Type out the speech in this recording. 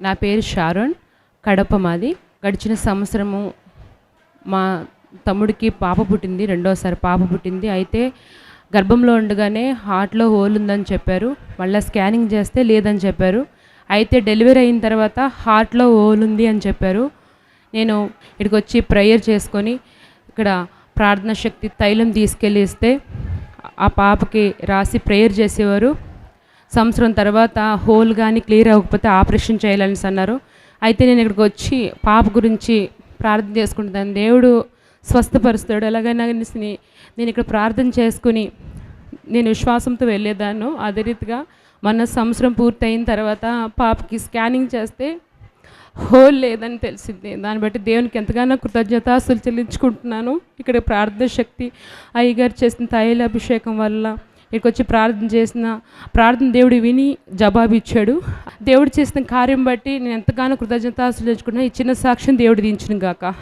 నా పేరు షారోన్. కడప మాది. గడిచిన సంవత్సరము మా తమ్ముడికి పాప పుట్టింది రెండోసారి పాప పుట్టింది. అయితే గర్భంలో ఉండగానే హార్ట్లో హోల్ ఉందని చెప్పారు. మళ్ళీ స్కానింగ్ చేస్తే లేదని చెప్పారు. అయితే డెలివరీ అయిన తర్వాత హార్ట్లో హోల్ ఉంది అని చెప్పారు. నేను ఇక్కడికి వచ్చి ప్రేయర్ చేసుకొని ఇక్కడ ప్రార్థన శక్తి తైలం తీసుకెళ్ళి ఇస్తే ఆ పాపకి రాసి ప్రేయర్ చేసేవారు. సంవత్సరం తర్వాత హోల్ కానీ క్లియర్ అవ్వకపోతే ఆపరేషన్ చేయాలని అన్నారు. అయితే నేను ఇక్కడికి వచ్చి పాప గురించి ప్రార్థన చేసుకుంటాను దేవుడు స్వస్థపరుస్తాడు. ఎలాగైనా నేను ఇక్కడ ప్రార్థన చేసుకుని నేను విశ్వాసంతో వెళ్ళేదాన్ని. అదే రీతిగా మన సంవత్సరం పూర్తయిన తర్వాత పాపకి స్కానింగ్ చేస్తే హోల్ లేదని తెలిసింది. దాన్ని బట్టి దేవునికి ఎంతగానో కృతజ్ఞతాస్తులు చెల్లించుకుంటున్నాను. ఇక్కడ ప్రార్థన శక్తి అయ్యగారు చేసిన తైలాభిషేకం వల్ల ఇక్కడికి వచ్చి ప్రార్థన చేసిన ప్రార్థన దేవుడు విని జవాబు ఇచ్చాడు. దేవుడు చేసిన కార్యం బట్టి నేను ఎంతగానో కృతజ్ఞతాస్తులు తెచ్చుకున్నా ఈ చిన్న సాక్ష్యం దేవుడు దించిన గాక.